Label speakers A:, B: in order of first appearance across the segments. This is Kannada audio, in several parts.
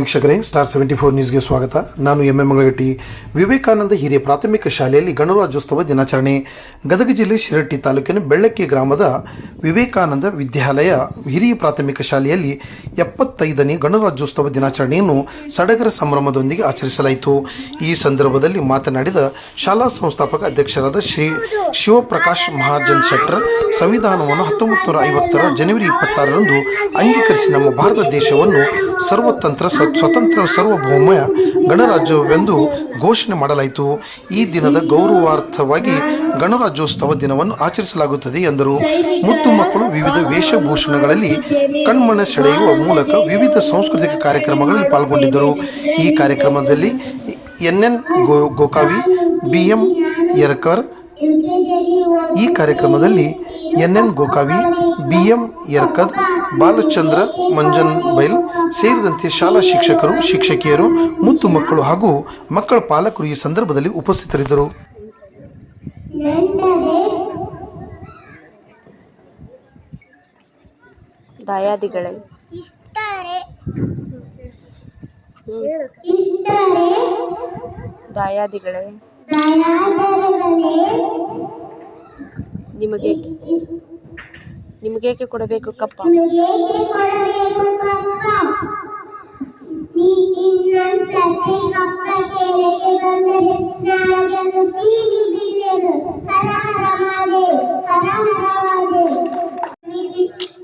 A: ವೀಕ್ಷಕರೇ ಸ್ಟಾರ್ ಸೆವೆಂಟಿ ಫೋರ್ ನ್ಯೂಸ್ಗೆ ಸ್ವಾಗತ. ನಾನು ಎಂ ಎಂ ಮಂಗಳಗಟ್ಟಿ. ವಿವೇಕಾನಂದ ಹಿರಿಯ ಪ್ರಾಥಮಿಕ ಶಾಲೆಯಲ್ಲಿ ಗಣರಾಜ್ಯೋತ್ಸವ ದಿನಾಚರಣೆ. ಗದಗ ಜಿಲ್ಲೆ ಶಿರಟ್ಟಿ ತಾಲೂಕಿನ ಬೆಳ್ಳಕ್ಕಿ ಗ್ರಾಮದ ವಿವೇಕಾನಂದ ವಿದ್ಯಾಲಯ ಹಿರಿಯ ಪ್ರಾಥಮಿಕ ಶಾಲೆಯಲ್ಲಿ ಎಪ್ಪತ್ತೈದನೇ ಗಣರಾಜ್ಯೋತ್ಸವ ದಿನಾಚರಣೆಯನ್ನು ಸಡಗರ ಸಂಭ್ರಮದೊಂದಿಗೆ ಆಚರಿಸಲಾಯಿತು. ಈ ಸಂದರ್ಭದಲ್ಲಿ ಮಾತನಾಡಿದ ಶಾಲಾ ಸಂಸ್ಥಾಪಕ ಅಧ್ಯಕ್ಷರಾದ ಶ್ರೀ ಶಿವಪ್ರಕಾಶ್ ಮಹಾಜನ್ ಶೆಟ್ಟರ್, ಸಂವಿಧಾನವನ್ನು ಹತ್ತೊಂಬತ್ತು ನೂರ ಐವತ್ತರ ಜನವರಿ ಇಪ್ಪತ್ತಾರರಂದು ಅಂಗೀಕರಿಸಿ ನಮ್ಮ ಭಾರತ ದೇಶವನ್ನು ಸರ್ವತಂತ್ರ ಸ್ವತಂತ್ರ ಸಾರ್ವಭೌಮ ಗಣರಾಜ್ಯವೆಂದು ಘೋಷಣೆ ಮಾಡಲಾಯಿತು. ಈ ದಿನದ ಗೌರವಾರ್ಥವಾಗಿ ಗಣರಾಜ್ಯೋತ್ಸವ ದಿನವನ್ನು ಆಚರಿಸಲಾಗುತ್ತದೆ ಎಂದರು. ಮುತ್ತು ಮಕ್ಕಳು ವಿವಿಧ ವೇಷಭೂಷಣಗಳಲ್ಲಿ ಕಣ್ಮನ ಸೆಳೆಯುವ ಮೂಲಕ ವಿವಿಧ ಸಾಂಸ್ಕೃತಿಕ ಕಾರ್ಯಕ್ರಮಗಳಲ್ಲಿ ಪಾಲ್ಗೊಂಡಿದ್ದರು. ಈ ಕಾರ್ಯಕ್ರಮದಲ್ಲಿ ಎನ್ ಎನ್ ಗೋ, ಗೋಕಾವಿ ಬಿ ಎಂ ಯರ್ಕರ್, ಈ ಕಾರ್ಯಕ್ರಮದಲ್ಲಿ N N Gokavi B M ಯರ್ಕದ್ Balachandra ಮಂಜನ್ ಬೈಲ್ ಸೇರಿದಂತೆ ಶಾಲಾ ಶಿಕ್ಷಕರು ಶಿಕ್ಷಕಿಯರು ಮುದ್ದು ಮಕ್ಕಳು ಹಾಗೂ ಮಕ್ಕಳ ಪಾಲಕರು ಈ ಸಂದರ್ಭದಲ್ಲಿ ಉಪಸ್ಥಿತರಿದ್ದರು.
B: ದಾಯಾದಿಗಳೇ. ದಾಯಾದಿಗಳೇ. ನಿಮಗೆ ನಿಮಗೇಕೆ ಕೊಡಬೇಕು ಕಪ್ಪ?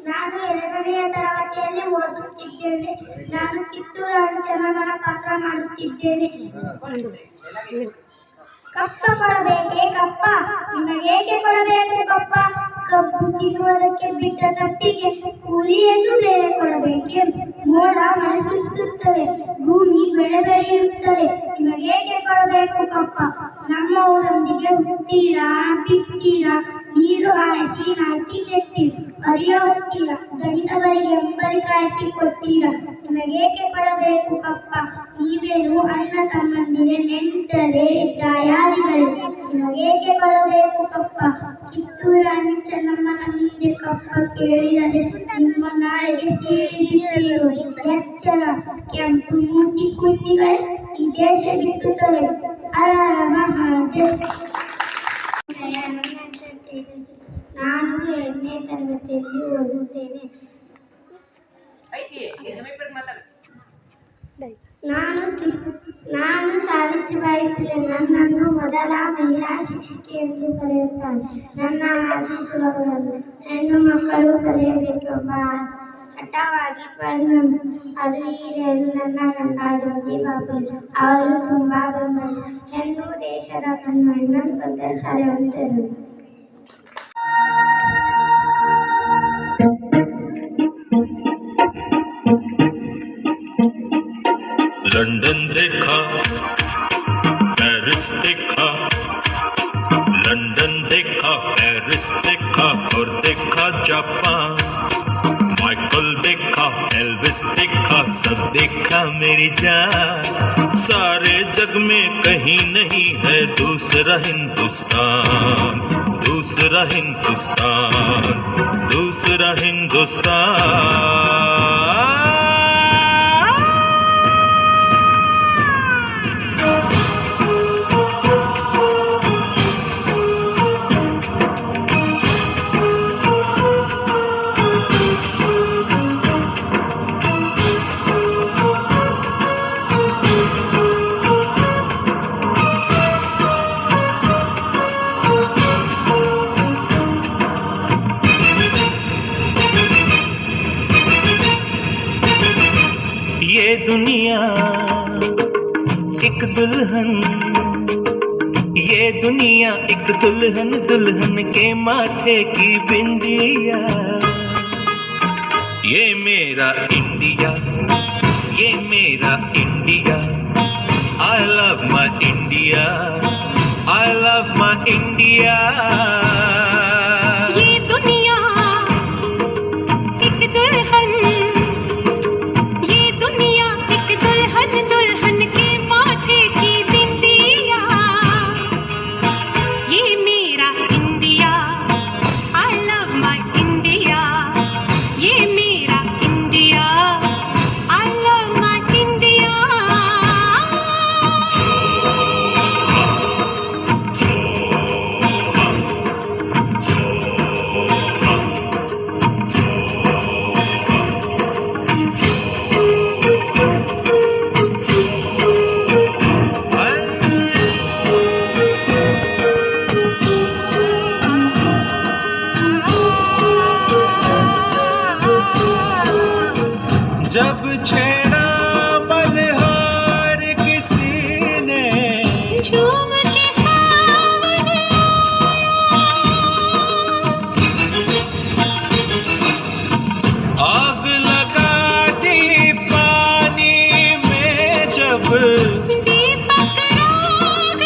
C: ನಾನು ಎರಡನೆಯ ತರಗತಿಯಲ್ಲಿ ಓದುತ್ತಿದ್ದೇನೆ ನಾನು ಕಿತ್ತೂರು ಅಂಚನ ಪಾತ್ರ ಮಾಡುತ್ತಿದ್ದೇನೆ. ಕಪ್ಪ ಕೊಡಬೇಕೆ ಕಪ್ಪ? ನಿಮಗೇಕೆ ಕೊಡಬೇಕು ಕಪ್ಪ? ಕಬ್ಬು ತಿನ್ನುವುದಕ್ಕೆ ಬಿಟ್ಟ ತಪ್ಪಿಗೆ ಕೂಲಿಯನ್ನು ಬೇರೆ ಕೊಡಬೇಕೆ? ಮೋಡ ಮಳೆ ಭೂಮಿ ಬೆಳೆ ಬೆಳೆಯುತ್ತದೆ. ಏಕೆ ಕೊಡಬೇಕು ಕಪ್ಪ? ನಮ್ಮ ಊರೊಂದಿಗೆ ಹುಟ್ಟೀರಾ ಬಿತ್ತೀರಾ ನೀರು ಹಾಯಿಸಿ ನಾಟಿ ನೆಟ್ಟಿರಿ ಅರಿಯೋ ಹೊತ್ತೀರಾ ಗಣಿತವರಿಗೆ ಅಂಬರಿಕಾಯಿ ನಿಮಗೆ ನಿಮಗೇಕೆ ಕೊಡಬೇಕು ಕಪ್ಪ? ನೀವೇನು ಅಣ್ಣ ತಮ್ಮಂದಿಗೆ ನೆಂಟರೆ ಕೊಡಬೇಕು ಕಪ್ಪ ಕಿತ್ತೂರ ಚೆನ್ನಮ್ಮನ ಮುಂದೆ ಕಪ್ಪ ಕೇಳಿದರೆ ನಿಮ್ಮ ನಾಳೆಗೆ ತಿಳಿದಿದ್ದೀರು ಎಚ್ಚರ ಕೆಂಪು ಮೂತಿ ಕುಂಡಿಗಳೇ ಈ ದೇಶ ಬಿಟ್ಟು ತೊಲಗಿ ಹರ ಹರ ಮಹಾದೇವ್ ನಾನು ಎರಡನೇ ತರಗತಿಯಲ್ಲಿ ಓದುತ್ತೇನೆ ನಾನು ಕಿ- ನಾನು ಸಾವಿತ್ರಿಬಾಯಿ ಫುಲೆ ನನ್ನನ್ನು ಮೊದಲ ಮಹಿಳಾ ಶಿಕ್ಷಕಿ ಎಂದು ಕರೆಯುತ್ತಾರೆ. ನನ್ನ ಹಾದಿ ಸುಲಭದಲ್ಲಿ ಹೆಣ್ಣು ಮಕ್ಕಳು ಕಲಿಯಬೇಕೆಂಬ ಹಠವಾಗಿ ಪರಿಣಾಮ ಅದು ಈಡೇರಿ ನನ್ನ ಗಂಡ ಜ್ಯೋತಿ ಬಾಬು ಅವರು ತುಂಬ ಬೆಂಬಲ. ಹೆಣ್ಣು ದೇಶದ ಕಣ್ಣು ಹೆಣ್ಣು ಶಾಲೆ ಹೊಂದಿರುವುದು
D: माइकल देखा एल्विस देखा सब देखा मेरी जान। सारे जग में कहीं नहीं है दूसरा हिंदुस्तान दूसरा हिंदुस्तान दूसरा हिंदुस्तान। एक दुल्हन। ये दुनिया एक दुल्हन दुल्हन के माथे की बिंदिया। ये मेरा इंडिया, ये मेरा
E: India. I love my India I love my India
D: जब छेड़ा बलहार किसी ने।
E: झूम के
D: आग लगा दी पानी में जब।
E: दीपक राग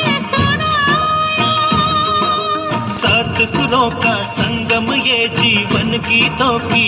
D: सात सुरों का संगम ये जीवन गीतों की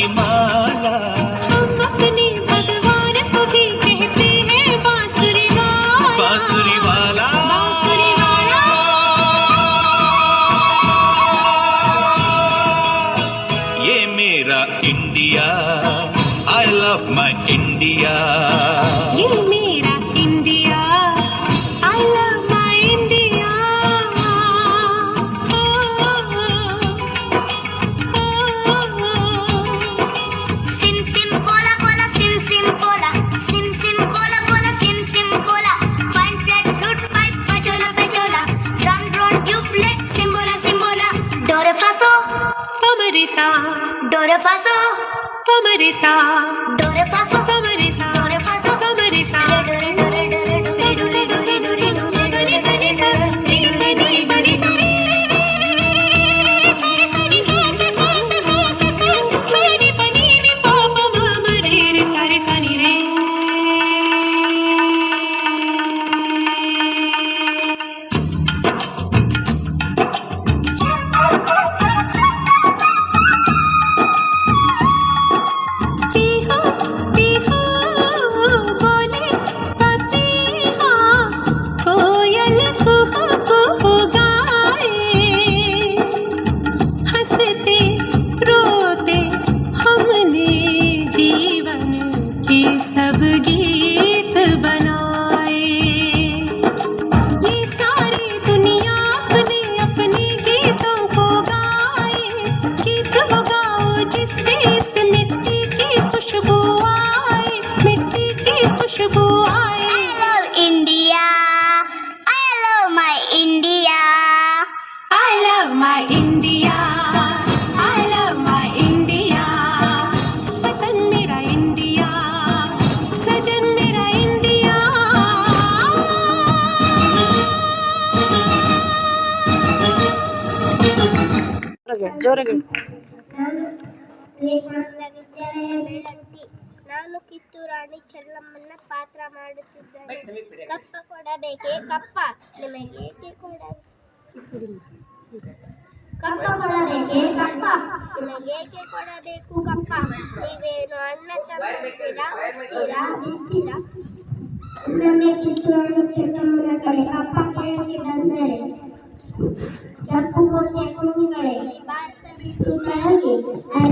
E: Dora Faso, Tomari Sa, Dora Faso, Tomari Sa. की खुशबू आए।
B: I love India. I love my India.
E: I love my India.
B: जोर गई ನಾನು ಕಿತ್ತೂರು ರಾಣಿ ಚೆನ್ನಮ್ಮನ ಪಾತ್ರ ಮಾಡುತ್ತಿದ್ದೇನೆ ಕಪ್ಪ ಕೊಡಬೇಕೇ ಕಪ್ಪ ನಿಮಗೆ ಏಕೆ ಕೊಡ ಕಪ್ಪ ಕೊಡಬೇಕೇ ಕಪ್ಪ ನಿಮಗೆ ಏಕೆ ಕೊಡಬೇಕು ಕಪ್ಪ ನೀವೇನು ಅಣ್ಣ ತಮ್ಮಂತೀರಾ ಓದ್ತೀರಾ ನಿಂತೀರಾ ನನ್ನ ಕಿತ್ತೂರು ರಾಣಿ ಚೆನ್ನಮ್ಮನ ಕಡೆ ಕಪ್ಪ ಕೇಳಕ್ಕೆ ಬಂದರೆ ಕಪ್ಪು ಕೋಟೆಯ ಕುಣಿಗಳೇ ಭಾರತ ಬಿಟ್ಟು ಕೆಳಗೆ ಅನಾಥ ಮಾತೆ ಹಿಂದೆ